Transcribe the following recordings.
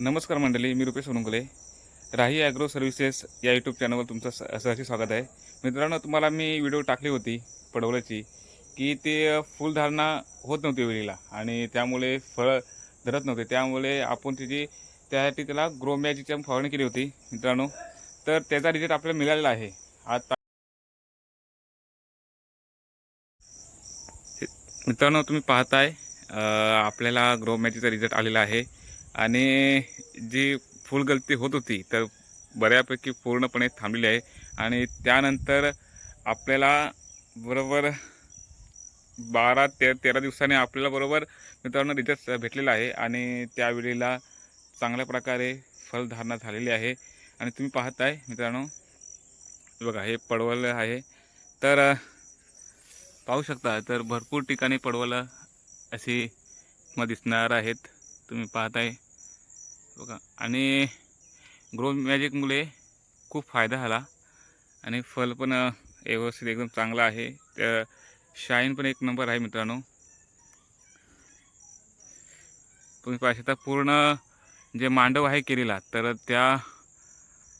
नमस्कार मंडळी मी रुपेश सोनुंगले राही ॲग्रो सर्व्हिसेस या यूट्यूब चॅनलवर तुमचं स सहर्ष स्वागत आहे. मित्रांनो तुम्हाला मी व्हिडिओ टाकली होती पडवल्याची की ते फुलधारणा होत नव्हती वेळीला आणि त्यामुळे फळं धरत नव्हते. त्यामुळे आपण तिची त्यासाठी त्याला ग्रो फवारणी केली होती मित्रांनो. तर त्याचा रिझल्ट आपल्याला मिळालेला आहे. आता मित्रांनो तुम्ही पाहताय आपल्याला ग्रो मॅचीचा रिझल्ट आलेला आहे. आणि जी फुलगलती होत होती तर बऱ्यापैकी पूर्णपणे थांबलेली आहे. आणि त्यानंतर आपल्याला बरोबर बारा ते तेरा दिवसाने आपल्याला बरोबर मित्रांनो रिझल्ट भेटलेला आहे. आणि त्यावेळेला चांगल्या प्रकारे फलधारणा झालेली आहे. आणि तुम्ही पाहताय मित्रांनो बघा हे पडवल आहे. तर पाहू शकता तर भरपूर ठिकाणी पडवलं अशी मग दिसणार आहेत. तुम्ही पाहताय. बघा. आणि ग्रो मॅजिकमुळे खूप फायदा झाला. आणि फल पण व्यवस्थित एकदम चांगला आहे. त्या शाईन पण एक नंबर आहे मित्रांनो. तुम्ही पाहू शकता पूर्ण जे मांडव आहे केलेला तर त्या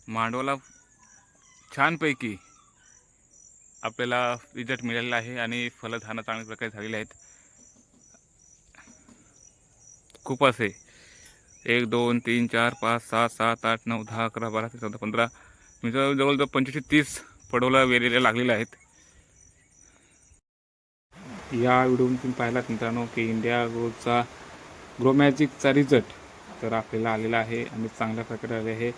मांडवाला छानपैकी आपल्याला रिझल्ट मिळालेला आहे आणि फलधानं चांगल्या प्रकारे झालेले आहेत. खूप असे. एक दोन तीन चार पाच सहा सात आठ नऊ दहा अकरा बारा तेरा चौदा पंधरा. म्हणजे जवळजवळ पंचवीस तीस पडवला वेलेल्या लागलेल्या आहेत. या व्हिडिओमध्ये तुम्ही पाहिलात मित्रांनो की इंडिया ग्रोचा ग्रो मॅजिकचा रिझल्ट तर आपल्याला आलेला आहे आणि चांगल्या प्रकारे आले आहे.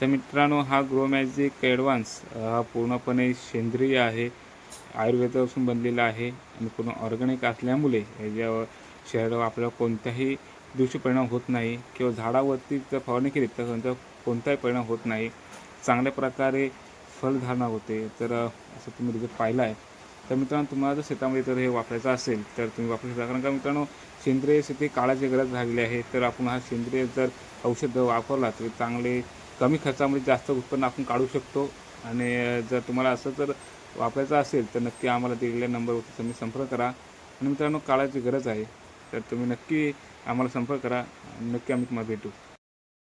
तर मित्रांनो हा ग्रो मॅजिक ॲडव्हान्स हा पूर्णपणे सेंद्रिय आहे आयुर्वेदापासून बनलेला आहे आणि पूर्ण ऑर्गॅनिक असल्यामुळे याच्यावर शरीरावर आपल्याला कोणत्याही दिवशी परिणाम होत नाही. किंवा झाडावरती जर फवारणी केली तर त्यांचा कोणताही परिणाम होत नाही. चांगल्या प्रकारे फलधारणा होते. तर असं तुम्ही रिझल्ट पाहिला आहे तर मित्रांनो तुम्हाला जर शेतामध्ये जर हे वापरायचं असेल तर तुम्ही वापरू शकता. कारण का मित्रांनो सेंद्रिय शेती काळाची गरज झालेली आहे. तर आपण हा सेंद्रिय जर औषध वापरला तर चांगले कमी खर्चामध्ये जास्त उत्पन्न आपण काढू शकतो. आणि जर तुम्हाला असं जर वापरायचं असेल तर नक्की आम्हाला दिलेल्या नंबरवरती तुम्ही संपर्क करा. आणि मित्रांनो काळाची गरज आहे. तर तुम्ही नक्की आम्हाला संपर्क करा. नक्की आम्ही तुम्हाला भेटू.